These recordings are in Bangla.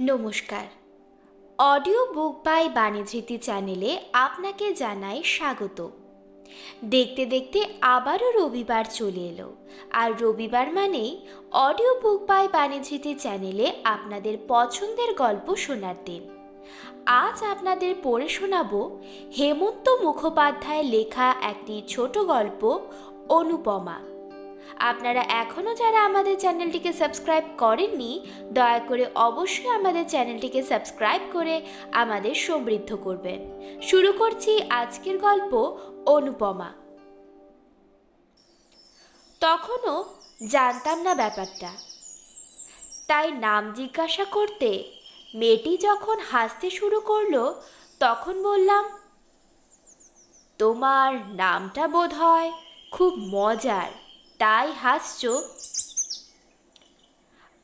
নমস্কার। অডিও বুক বাই বাণীধৃতি চ্যানেলে আপনাকে জানাই স্বাগত। দেখতে দেখতে আবারও রবিবার চলে এলো। আর রবিবার মানেই অডিও বুক বাই বাণীধৃতি চ্যানেলে আপনাদের পছন্দের গল্প শোনার দিন। আজ আপনাদের পড়ে শোনাবো হেমন্ত মুখোপাধ্যায় লেখা একটি ছোট গল্প, অনুপমা। আপনারা এখনও যারা আমাদের চ্যানেলটিকে সাবস্ক্রাইব করেননি, দয়া করে অবশ্যই আমাদের চ্যানেলটিকে সাবস্ক্রাইব করে আমাদের সমৃদ্ধ করবেন। শুরু করছি আজকের গল্প অনুপমা। তখনও জানতাম না ব্যাপারটা। তাই নাম জিজ্ঞাসা করতে মেয়েটি যখন হাসতে শুরু করল, তখন বললাম, তোমার নামটা বোধ হয় খুব মজার। তাই হাসছো?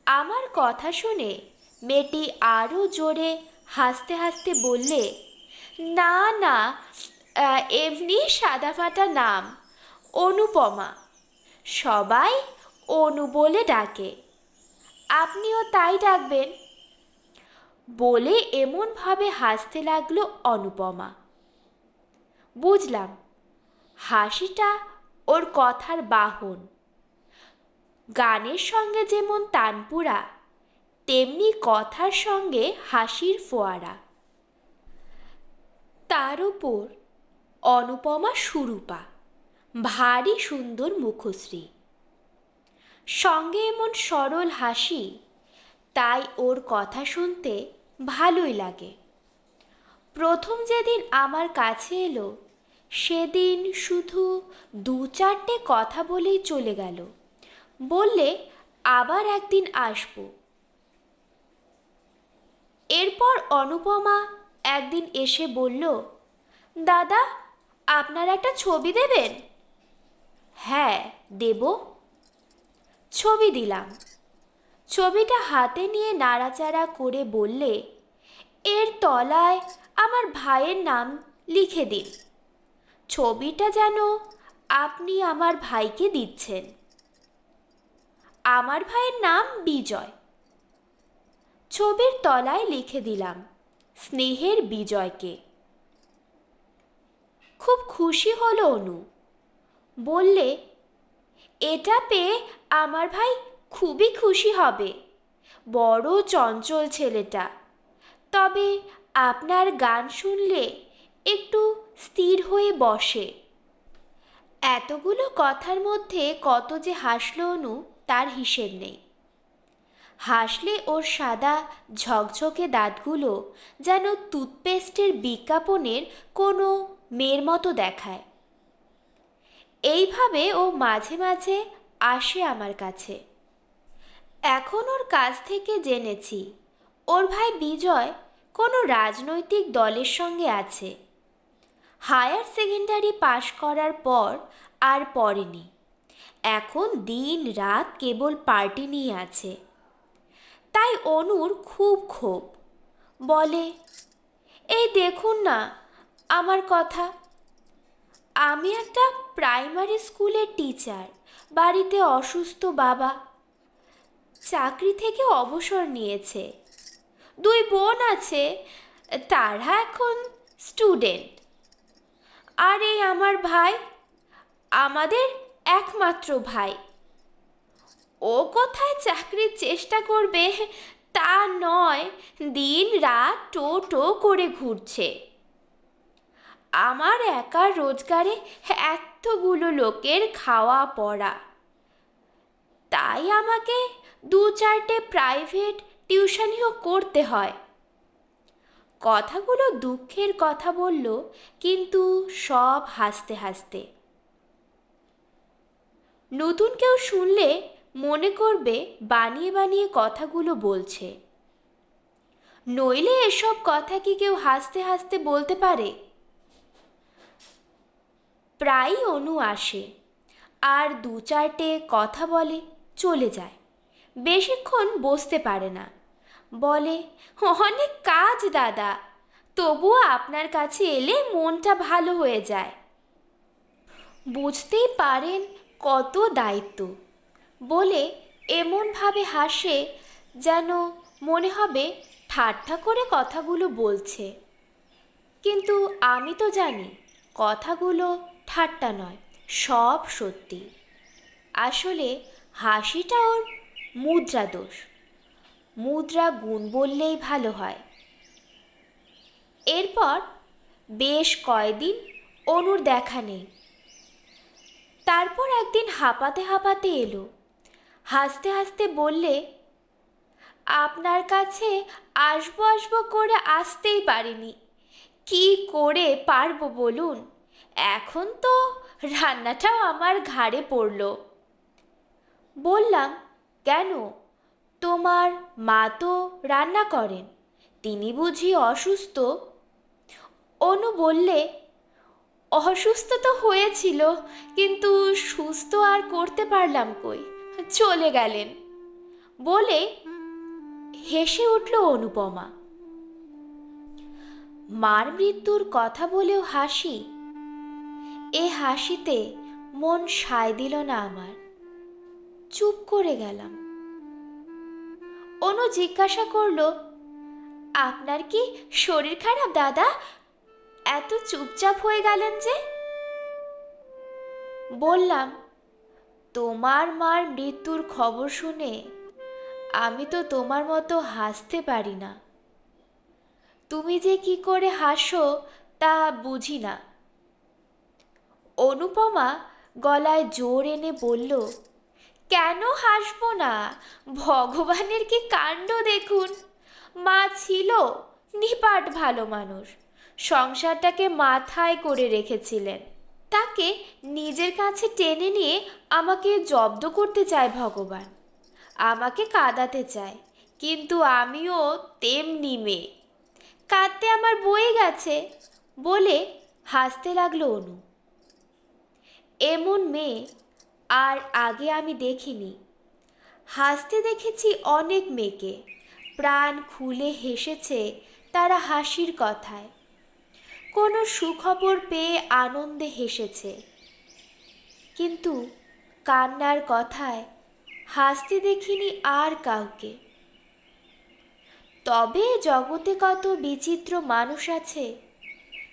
আমার কথা শুনে মেয়েটি আরও জোরে হাসতে হাসতে বললে, না না এমনি সাদাফাটা নাম, অনুপমা। সবাই অনু বলে ডাকে। আপনিও তাই ডাকবেন? বলে এমনভাবে হাসতে লাগল অনুপমা। বুঝলাম, হাসিটা ওর কথার বাহন। গানের সঙ্গে যেমন তানপুরা, তেমনি কথার সঙ্গে হাসির ফোয়ারা। তার উপর অনুপমা সুরূপা, ভারী সুন্দর মুখশ্রী। সঙ্গে এমন সরল হাসি, তাই ওর কথা শুনতে ভালোই লাগে। প্রথম যেদিন আমার কাছে এলো সেদিন শুধু দু চারটে কথা বলেই চলে গেল। বললে, আবার একদিন আসব। এরপর অনুপমা একদিন এসে বলল, দাদা, আপনার একটা ছবি দেবেন? হ্যাঁ দেব। ছবি দিলাম। ছবিটা হাতে নিয়ে নাড়াচাড়া করে বললে, এর তলায় আমার ভাইয়ের নাম লিখে দিন। ছবিটা যেন আপনি আমার ভাইকে দিচ্ছেন। আমার ভাইয়ের নাম বিজয়। ছবির তলায় লিখে দিলাম, স্নেহের বিজয়কে। খুব খুশি হলো অনু। বললে, এটা পেয়ে আমার ভাই খুবই খুশি হবে, বড় চঞ্চল ছেলেটা। তবে আপনার গান শুনলে একটু স্থির হয়ে বসে। এতগুলো কথার মধ্যে কত যে হাসল অনু, তার হিসেব নেই। হাসলে ওর সাদা, ঝকঝকে দাঁতগুলো যেন টুথপেস্টের বিজ্ঞাপনের কোনো মেয়ের মতো দেখায়। এইভাবে ও মাঝে মাঝে আসে আমার কাছে। এখন ওর কাছ থেকে জেনেছি, ওর ভাই বিজয় কোনো রাজনৈতিক দলের সঙ্গে আছে। হায়ার সেকেন্ডারি পাশ করার পর আর পড়েনি। এখন দিন রাত কেবল পার্টি নিয়ে আছে। তাই অনুর খুব ক্ষোভ। বলে, এই দেখুন না, আমার কথা। আমি একটা প্রাইমারি স্কুলের টিচার, বাড়িতে অসুস্থ বাবা। চাকরি থেকে অবসর নিয়েছে। দুই বোন আছে, তারা এখন স্টুডেন্ট। আর এই আমার ভাই, আমাদের একমাত্র ভাই। ও কোথায় চাকরির চেষ্টা করবে তা নয়, দিন রাত টো টো করে ঘুরছে। আমার একার রোজগারে এতগুলো লোকের খাওয়া পড়া। তাই আমাকে দু চারটে প্রাইভেট টিউশনিও করতে হয়। কথাগুলো দুঃখের কথা বলল, কিন্তু সব হাসতে হাসতে। নতুন কেউ শুনলে মনে করবে বানিয়ে বানিয়ে কথাগুলো বলছে। নইলে এসব কথা কি কেউ হাসতে হাসতে বলতে পারে? প্রায়ই অনু আসে, আর দু চারটে কথা বলে, চলে যায়। বেশিক্ষণ বসতে পারে না। বলে, অনেক কাজ দাদা। তবুও আপনার কাছে এলে মনটা ভালো হয়ে যায়। বুঝতেই পারেন কত দায়িত্ব। বলে এমনভাবে হাসে যেন মনে হবে ঠাট্টা করে কথাগুলো বলছে। কিন্তু আমি তো জানি, কথাগুলো ঠাট্টা নয়, সব সত্যি। আসলে হাসিটা ওর মুদ্রা দোষ মুদ্রা গুণ বললেই ভালো হয়। এরপর বেশ কয়দিন অনুর দেখা নেই। তারপর একদিন হাঁপাতে হাঁপাতে এলো। হাসতে হাসতে বললে, আপনার কাছে আসব আসব করে আসতেই পারিনি। কি করে পারব বলুন? এখন তো রান্নাটাও আমার ঘাড়ে পড়ল। বললাম, কেন? তোমার মা তো রান্না করেন, তিনি বুঝি অসুস্থ? অনু বললে, অসুস্থ তো হয়েছিল, কিন্তু সুস্থ আর করতে পারলাম কই, চলে গেলেন। বলে হেসে উঠল অনুপমা। মার মৃত্যুর কথা বলেও হাসি? এ হাসিতে মন সায় দিল না আমার। চুপ করে গেলাম। অনু জিজ্ঞাসা করল, আপনার কি শরীর খারাপ, দাদা? এত চুপচাপ হয়ে গেলেন যে? বললাম, তোমার মার মৃত্যুর খবর শুনে আমি তো তোমার মতো হাসতে পারি না। তুমি যে কি করে হাসো তা বুঝি না। অনুপমা গলায় জোর এনে বলল কেন হাসবো না? ভগবানের কি কাণ্ড দেখুন? মা ছিল নিপাট ভালো মানুষ। সংসারটাকে মাথায় করে রেখেছিলেন। তাকে নিজের কাছে টেনে নিয়ে আমাকে জব্দ করতে চায় ভগবান। আমাকে কাঁদাতে চায়, কিন্তু আমিও তেমনি মেয়ে। কাঁদতে আমার বয়ে গেছে বলে হাসতে লাগল অনু। এমন মেয়ে আর আগে আমি দেখিনি। হাসতে দেখেছি অনেক মেয়েকে। প্রাণ খুলে হেসেছে তারা হাসির কথায়। কোনো সুখবর পেয়ে আনন্দে হেসেছে। কিন্তু কান্নার কথায় হাসতে দেখিনি আর কাউকে। তবে জগতে কত বিচিত্র মানুষ আছে।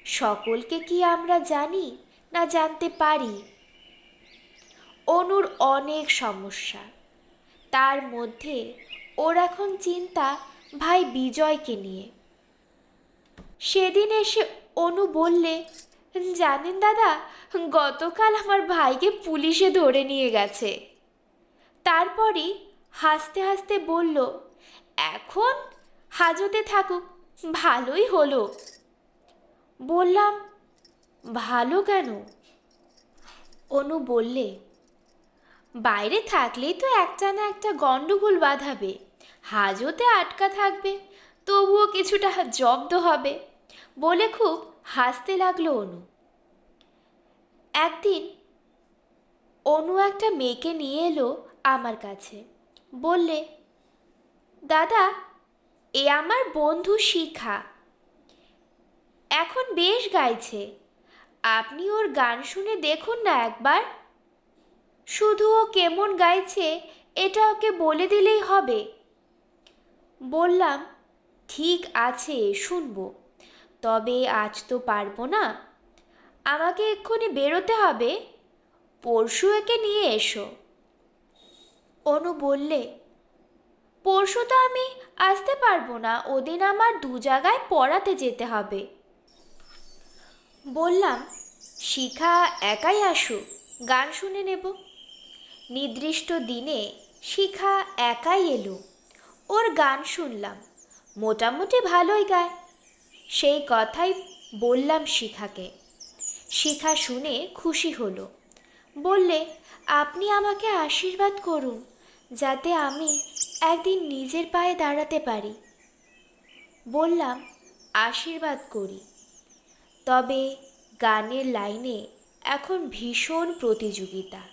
সকলকে কি আমরা জানি না জানতে পারি? অনুর অনেক সমস্যা। তার মধ্যে ওর এখন চিন্তা ভাই বিজয়কে নিয়ে। সেদিন এসে অনু বললে, জানেন দাদা, গতকাল আমার ভাইকে পুলিশে ধরে নিয়ে গেছে। তারপরই হাসতে হাসতে বলল, এখন হাজতে থাকুক, ভালোই হলো। বললাম, ভালো কেন? অনু বললে বাইরে থাকলেই তো একটা না একটা গণ্ডগোল বাঁধাবে হাজতে আটকা থাকবে, তবুও কিছুটা জব্দ হবে বলে খুব হাসতে লাগল অনু। একদিন অনু একটা মেয়েকে নিয়ে এলো আমার কাছে, বললে, দাদা, এ আমার বন্ধু শিখা, এখন বেশ গাইছে, আপনি ওর গান শুনে দেখুন না একবার। শুধু ও কেমন গাইছে, এটা ওকে বলে দিলেই হবে। বললাম, ঠিক আছে, শুনব। তবে আজ তো পারব না। আমাকে এক্ষুনি বেরোতে হবে। পরশু একে নিয়ে এসো। অনু বললে, পরশু তো আমি আসতে পারব না, ওদিন আমার দু জায়গায় পড়াতে যেতে হবে। বললাম, শিখা, একাই আসুক, গান শুনে নেব। নির্দিষ্ট দিনে শিখা একাই এলো। ওর গান শুনলাম। মোটামুটি ভালোই গায়। সেই কথাই বললাম শিখাকে। শিখা শুনে খুশি হলো। বললে, আপনি আমাকে আশীর্বাদ করুন, যাতে আমি একদিন নিজের পায়ে দাঁড়াতে পারি। বললাম, আশীর্বাদ করি। তবে গানের লাইনে এখন ভীষণ প্রতিযোগিতা।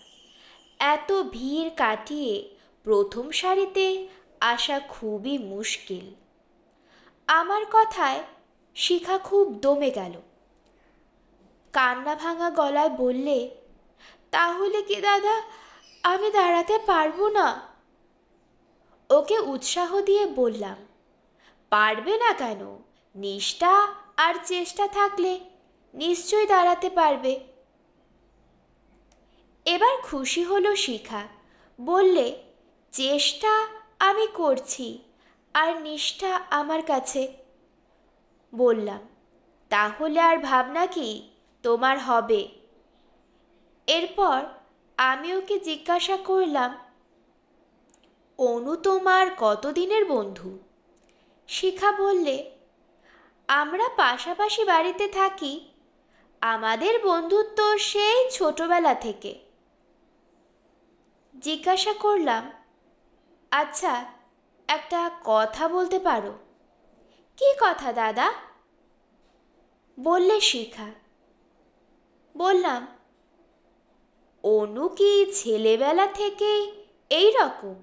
এত ভিড় কাটিয়ে প্রথম সারিতে আসা খুবই মুশকিল। আমার কথায় শিখা খুব দমে গেল। কান্না ভাঙা গলায় বললে, তাহলে কি দাদা, আমি দাঁড়াতে পারব না? ওকে উৎসাহ দিয়ে বললাম, পারবে না কেন? নিষ্ঠা আর চেষ্টা থাকলে নিশ্চয়ই দাঁড়াতে পারবে। এবার খুশি হলো শিখা। বললে, চেষ্টা আমি করছি আর নিষ্ঠা আমার কাছে। বললাম, তাহলে আর ভাবনা কি? তোমার হবে। এরপর আমি ওকে জিজ্ঞাসা করলাম, অনু তোমার কতদিনের বন্ধু? শিখা বললে, আমরা পাশাপাশি বাড়িতে থাকি। আমাদের বন্ধুত্ব সেই ছোটবেলা থেকে। জিজ্ঞাসা করলাম আচ্ছা একটা কথা বলতে পারো? কি কথা, দাদা? বললে শিখা। বললাম, অনু কি ছেলেবেলা থেকেই এই রকম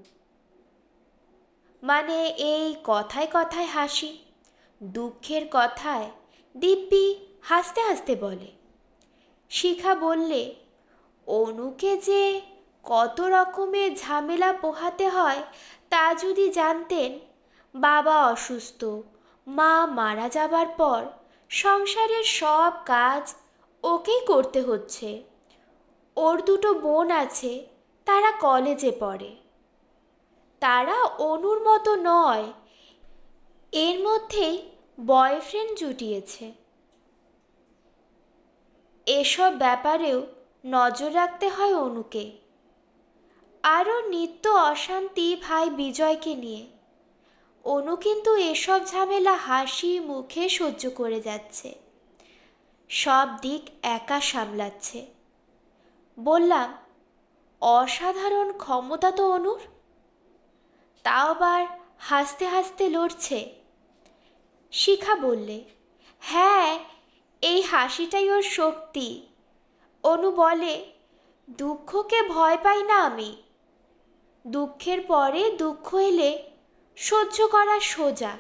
মানে এই কথায় কথায় হাসি, দুঃখের কথায় দিব্যি হাসতে হাসতে বলে। শিখা বললে, অনুকে যে কত রকমের ঝামেলা পোহাতে হয় তা যদি জানতেন। বাবা অসুস্থ, মা মারা যাবার পর সংসারের সব কাজ ওকেই করতে হচ্ছে। ওর দুটো বোন আছে, তারা কলেজে পড়ে। তারা অনুর মতো নয়, এর মধ্যেই বয়ফ্রেন্ড জুটিয়েছে। এসব ব্যাপারেও নজর রাখতে হয় অনুকে। আরও নিত্য অশান্তি ভাই বিজয়কে নিয়ে। অনু কিন্তু এসব ঝামেলা হাসি মুখে সহ্য করে যাচ্ছে। সব দিক একা সামলাচ্ছে। বললাম, অসাধারণ ক্ষমতা তো অনুর। তাও আবার হাসতে হাসতে লড়ছে। শিখা বললে হ্যাঁ এই হাসিটাই ওর শক্তি। অনু বলে, দুঃখকে ভয় পাই না আমি। দুঃখের পরে দুঃখ এলে সহ্য করা সোজা।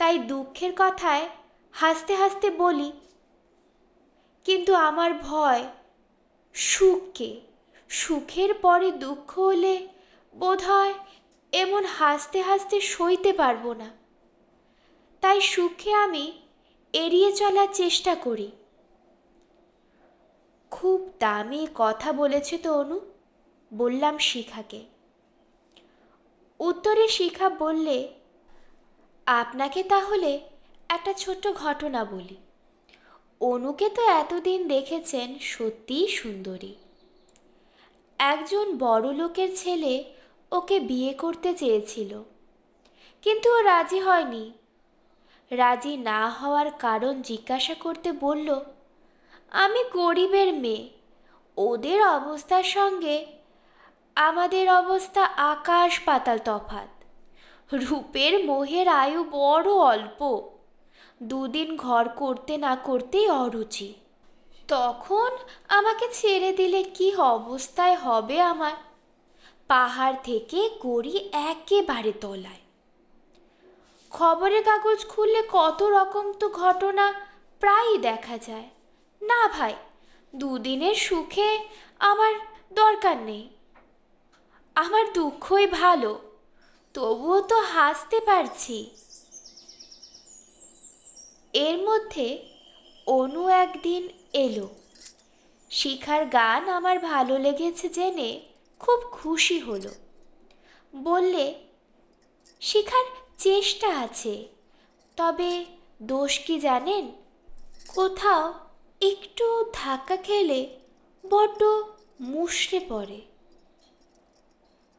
তাই দুঃখের কথায় হাসতে হাসতে বলি, কিন্তু আমার ভয় সুখকে। সুখের পরে দুঃখ হলে বোধ হয় এমন হাসতে হাসতে সইতে পারব না। তাই সুখে আমি এড়িয়ে চলার চেষ্টা করি। খুব দামি কথা বলেছে তো অনু, বললাম শিখাকে। উত্তরে শিখা বললে, আপনাকে তাহলে একটা ছোট্ট ঘটনা বলি। অনুকে তো এতদিন দেখেছেন সত্যিই সুন্দরী। একজন বড় লোকের ছেলে ওকে বিয়ে করতে চেয়েছিল, কিন্তু ও রাজি হয়নি। রাজি না হওয়ার কারণ জিজ্ঞাসা করতে বলল, আমি গরিবের মেয়ে, ওদের অবস্থার সঙ্গে আমাদের অবস্থা আকাশ পাতাল তফাত। রূপের মোহের আয়ু বড় অল্প। দুদিন ঘর করতে না করতেই অরুচি। তখন আমাকে ছেড়ে দিলে কি অবস্থায় হবে আমার? পাহাড় থেকে গড়ি একেবারে তলায়। খবরের কাগজ খুললে কত রকম তো ঘটনা প্রায়ই দেখা যায়। না ভাই, দুদিনের সুখে আমার দরকার নেই। আমার দুঃখই ভালো, তবুও তো হাসতে পারছি। এর মধ্যে অনু একদিন এলো। শিখার গান আমার ভালো লেগেছে জেনে খুব খুশি হলো। বললে, শিখার চেষ্টা আছে, তবে দোষ কি জানেন? কোথাও একটু ধাক্কা খেলে বড্ড মুষড়ে পড়ে।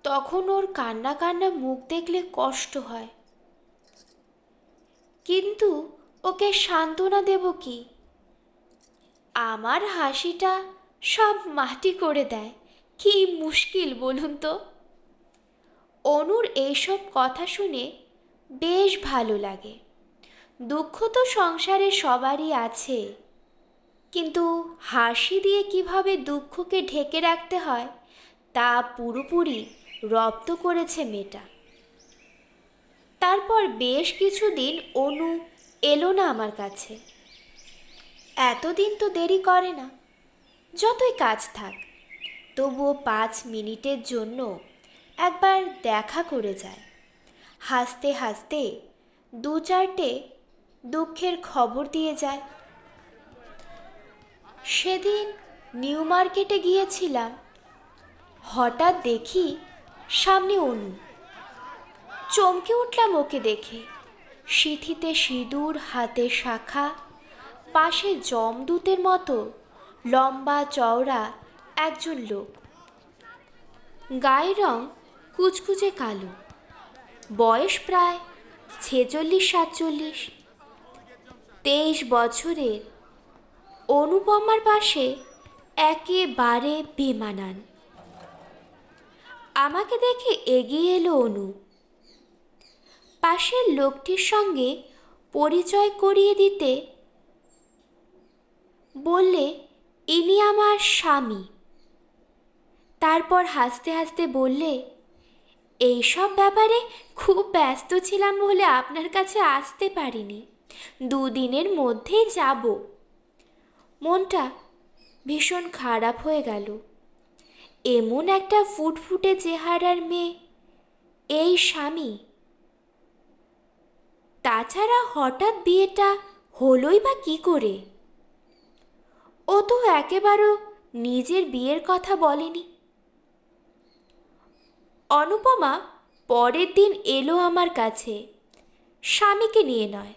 তখন ওর কান্না কান্না মুখ দেখলে কষ্ট হয়। কিন্তু ওকে সান্ত্বনা দেব কি? আমার হাসিটা সব মাটি করে দেয়। কি মুশকিল বলুন তো। অনুর এইসব কথা শুনে বেশ ভালো লাগে। দুঃখ তো সংসারে সবারই আছে। কিন্তু হাসি দিয়ে কীভাবে দুঃখকে ঢেকে রাখতে হয়, তা পুরোপুরি রপ্ত করেছে মেয়েটা। তারপর বেশ কিছুদিন অনু এলো না আমার কাছে। এতদিন তো দেরি করে না, যতই কাজ থাক, তবুও পাঁচ মিনিটের জন্য একবার দেখা করে যায়। হাসতে হাসতে দু চারটে দুঃখের খবর দিয়ে যায়। সেদিন নিউ মার্কেটে গিয়েছিলাম। হঠাৎ দেখি সামনে অনু চমকে উঠলাম ওকে দেখে। সিথিতে সিঁদুর, হাতে শাখা, পাশে জমদূতের মতো লম্বা চওড়া একজন লোক। গায়ের রং কুচকুচে কালো। বয়স প্রায় ছেচল্লিশ, সাতচল্লিশ। তেইশ বছরের অনুপমার পাশে একেবারে বেমানান। আমাকে দেখে এগিয়ে এলো অনু। পাশের লোকটির সঙ্গে পরিচয় করিয়ে দিতে বললে, ইনি আমার স্বামী। তারপর হাসতে হাসতে বললে, এইসব ব্যাপারে খুব ব্যস্ত ছিলাম বলে আপনার কাছে আসতে পারিনি। দুদিনের মধ্যেই যাব। মনটা ভীষণ খারাপ হয়ে গেল। এমন একটা ফুটফুটে চেহারার মেয়ে, এই স্বামী। তাছাড়া হঠাৎ বিয়েটা হলোই বা কি করে? ও তো একেবারেও নিজের বিয়ের কথা বলেনি। অনুপমা পরের দিন এলো আমার কাছে। স্বামীকে নিয়ে নয়,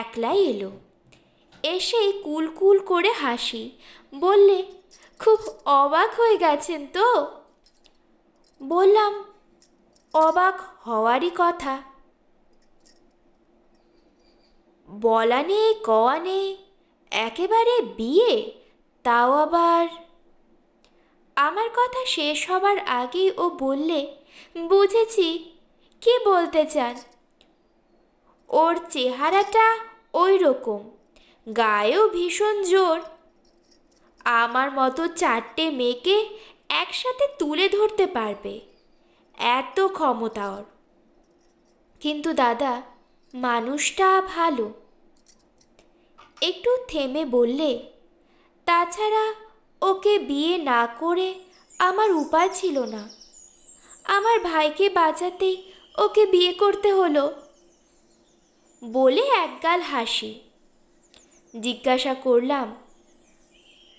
একলাই এলো। এসেই কুলকুল করে হাসি, বললে খুব অবাক হয়ে গেছেন তো? বললাম, অবাক হওয়ারই কথা। বলা নেই, কওয়া নেই, একেবারে বিয়ে? তাও আবার? আমার কথা শেষ হবার আগেই ও বললে, বুঝেছি, কি বলতে চান? ওর চেহারাটা ওই রকম গায়েও ভীষণ জোর আমার মতো চারটে মেয়েকে একসাথে তুলে ধরতে পারবে। এত ক্ষমতা ওর। কিন্তু দাদা, মানুষটা ভালো। একটু থেমে বললে, তাছাড়া ওকে বিয়ে না করে আমার উপায় ছিল না। আমার ভাইকে বাঁচাতেই ওকে বিয়ে করতে হলো। বলে একগাল হাসি। জিজ্ঞাসা করলাম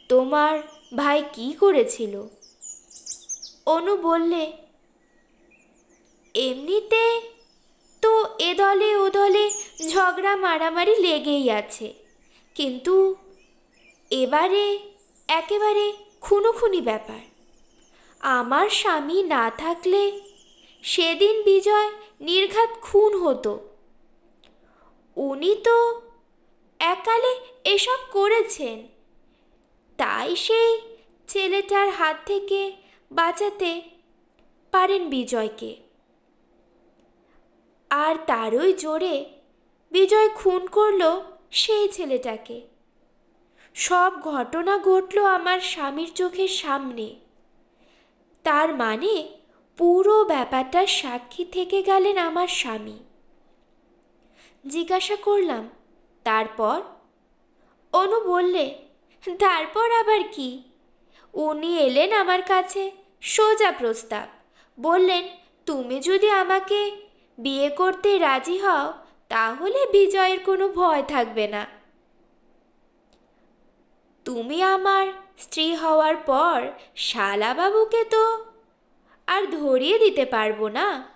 তোমার ভাই কি করেছিল? অনু বললে, এমনিতে তো এ দলে ও দলে ঝগড়া মারামারি লেগেই আছে। কিন্তু এবারে একেবারে খুনোখুনি ব্যাপার। আমার স্বামী না থাকলে সেদিন বিজয় নির্ঘাত খুন হতো। উনি তো একালে এসব করেছেন। তাই সেই ছেলেটার হাত থেকে বাঁচাতে পারেন বিজয়কে। আর তারই জোরে বিজয় খুন করল সেই ছেলেটাকে। সব ঘটনা ঘটল আমার স্বামীর চোখের সামনে। তার মানে পুরো ব্যাপারটার সাক্ষী থেকে গেলেন আমার স্বামী। জিজ্ঞাসা করলাম, তারপর? অনু বললে তারপর আবার কি? উনি এলেন আমার কাছে, সোজা প্রস্তাব। বললেন, তুমি যদি আমাকে বিয়ে করতে রাজি হও, তাহলে বিজয়ের কোনো ভয় থাকবে না। তুমি আমার স্ত্রী হওয়ার পর শালাবাবুকে তো আর ধরিয়ে দিতে পারব না।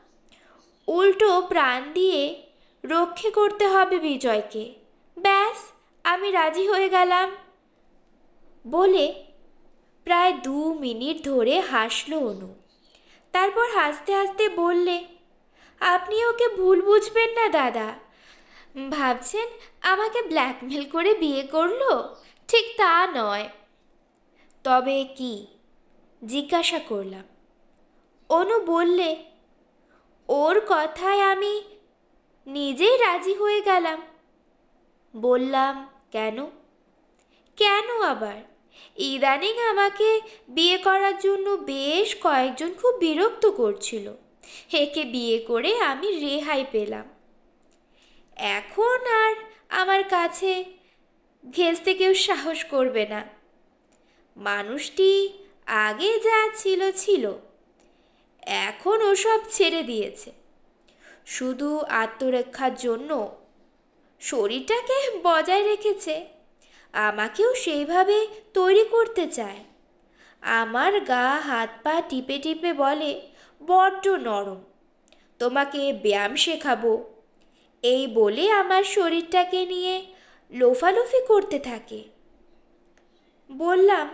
উল্টো প্রাণ দিয়ে রক্ষে করতে হবে বিজয়কে। ব্যাস, আমি রাজি হয়ে গেলাম। বলে প্রায় দু মিনিট ধরে হাসলো অনু। তারপর হাসতে হাসতে বললে, আপনি ওকে ভুল বুঝবেন না দাদা। ভাবছেন আমাকে ব্ল্যাকমেল করে বিয়ে করল? ঠিক তা নয়। তবে কি? জিজ্ঞাসা করলাম। অনু বললে, ওর কথায় আমি নিজেই রাজি হয়ে গেলাম। বললাম, কেন? কেন আবার? ইদানিং আমাকে বিয়ে করার জন্য বেশ কয়েকজন খুব বিরক্ত করছিল। একে বিয়ে করে আমি রেহাই পেলাম। এখন আর আমার কাছে ঘেঁচতে কেউ সাহস করবে না। মানুষটি আগে যা ছিল ছিল। এখন ওসব ছেড়ে দিয়েছে। শুধু আত্মরক্ষার জন্য শরীরটাকে বজায় রেখেছে। আমাকেও সেইভাবে তৈরি করতে চায়। আমার গা হাত পা টিপে টিপে বলে, বড্ড নরম, তোমাকে ব্যায়াম শেখাবো। এই বলে আমার শরীরটাকে নিয়ে লোফালোফি করতে থাকে। বললাম,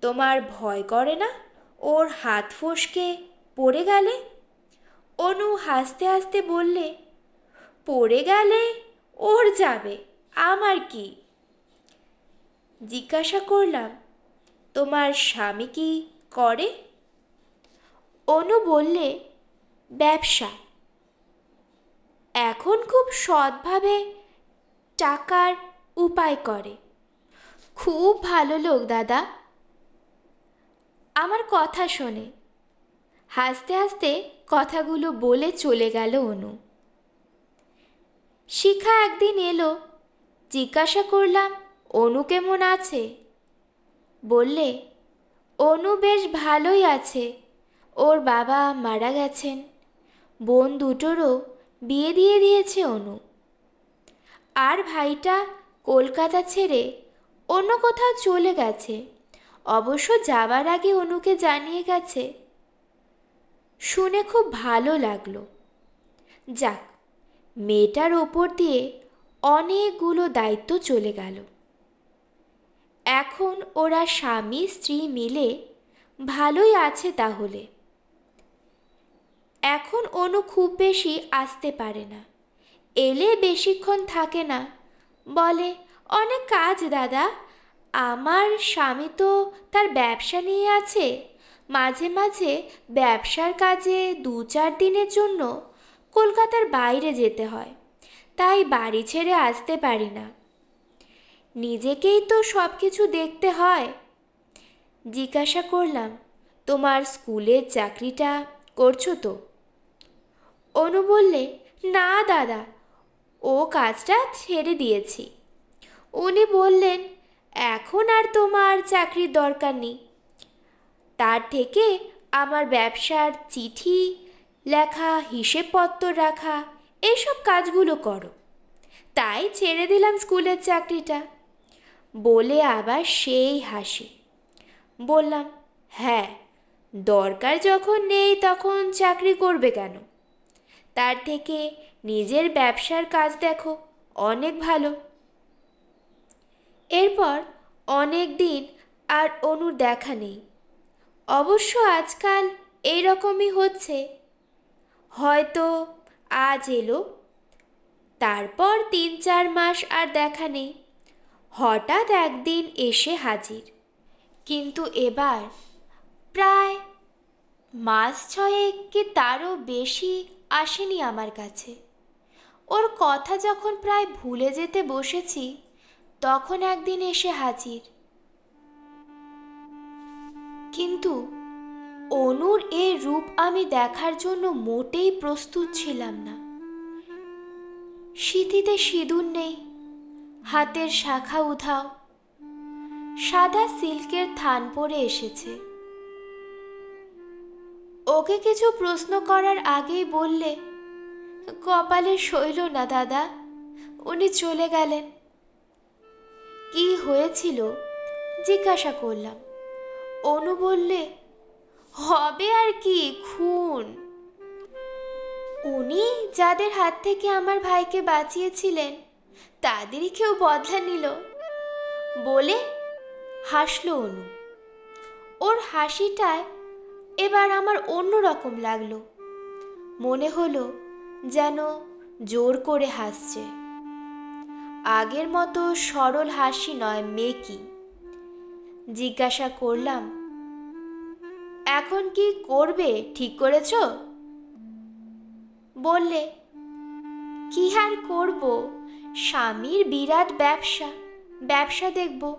তোমার ভয় করে না? ওর হাত ফসকে পড়ে গেলে? অনু হাসতে হাসতে বললে, পড়ে গেলে ওর যাবে। আমার কি? জিজ্ঞাসা করলাম, তোমার স্বামী কি করে? অনু বললে, ব্যবসা। এখন খুব সৎভাবে টাকার উপায় করে। খুব ভালো লোক, দাদা। আমার কথা শোনে। হাসতে হাসতে কথাগুলো বলে চলে গেল অনু। শিখা একদিন এলো জিজ্ঞাসা করলাম, অনু কেমন আছে? বললে, অনু বেশ ভালোই আছে। ওর বাবা মারা গেছেন। বোন দুটোরও বিয়ে দিয়ে দিয়েছে অনু। আর ভাইটা কলকাতা ছেড়ে অন্য কোথাও চলে গেছে। অবশ্য যাবার আগে অনুকে জানিয়ে গেছে। শুনে খুব ভালো লাগল। যাক, মেয়েটার ওপর দিয়ে অনেকগুলো দায়িত্ব চলে গেল। এখন ওরা স্বামী, স্ত্রী মিলে ভালোই আছে তাহলে। এখন অনু খুব বেশি আসতে পারে না। এলে বেশিক্ষণ থাকে না। বলে, অনেক কাজ দাদা। আমার স্বামী তো তার ব্যবসা নিয়ে আছে। মাঝে মাঝে ব্যবসার কাজে দু চার দিনের জন্য কলকাতার বাইরে যেতে হয়। তাই বাড়ি ছেড়ে আসতে পারি না। নিজেকেই তো সব কিছু দেখতে হয়। জিজ্ঞাসা করলাম, তোমার স্কুলের চাকরিটা করছ তো? অনু বললে, না দাদা, ও কাজটা ছেড়ে দিয়েছি। উনি বললেন, এখন আর তোমার চাকরির দরকার নেই। তার থেকে আমার ব্যবসার চিঠি, লেখা, হিসেবপত্র রাখা এইসব কাজগুলো করো। তাই ছেড়ে দিলাম স্কুলের চাকরিটা। বলে আবার সেই হাসি। বললাম হ্যাঁ দরকার যখন নেই তখন চাকরি করবে কেন? তার থেকে নিজের ব্যবসার কাজ দেখো, অনেক ভালো। এরপর অনেক দিন আর অনুর দেখা নেই। অবশ্য আজকাল এই রকমই হচ্ছে। হয়তো আজ এলো। তারপর তিন চার মাস আর দেখা নেই। হঠাৎ একদিন এসে হাজির। কিন্তু এবার প্রায় মাস ছয়েক কি তারও বেশি আসেনি আমার কাছে। ওর কথা যখন প্রায় ভুলে যেতে বসেছি, তখন একদিন এসে হাজির। কিন্তু অনুর এ রূপ আমি দেখার জন্য মোটেই প্রস্তুত ছিলাম না। শীতিতে সিঁদুর নেই, হাতের শাখা উধাও। সাদা সিল্কের থান পরে এসেছে। ওকে কিছু প্রশ্ন করার আগেই বললে, কপালে সইল না দাদা, উনি চলে গেলেন। কি হয়েছিল? জিজ্ঞাসা করলাম। অনু বললে হবে আর কি, খুন। উনি যাদের হাত থেকে আমার ভাইকে বাঁচিয়েছিলেন, তাদেরই কেউ বদলা নিল। বলে হাসলো অনু। ওর হাসিটায় এবার আমার অন্য রকম লাগল। মনে হলো যেন জোর করে হাসছে। আগের মতো সরল হাসি নয়, মেকি। জিজ্ঞাসা করলাম এখন কি করবে, ঠিক করেছ? বললে, কি আর করব? স্বামীর বিরাট ব্যবসা। ব্যবসা দেখব।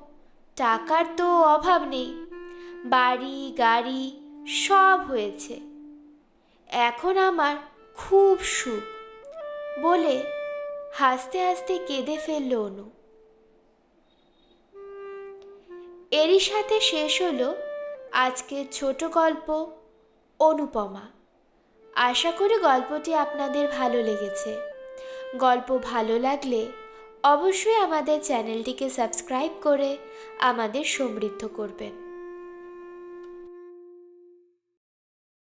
টাকার তো অভাব নেই। বাড়ি, গাড়ি, সব হয়েছে। এখন আমার খুব সুখ। বলে হাসতে হাসতে কেঁদে ফেলল অনু। এরই সাথে শেষ হলো আজকের ছোট গল্প অনুপমা। আশা করি গল্পটি আপনাদের ভালো লেগেছে। গল্প ভালো লাগলে অবশ্যই আমাদের চ্যানেলটিকে সাবস্ক্রাইব করে আমাদের সমৃদ্ধ করবেন।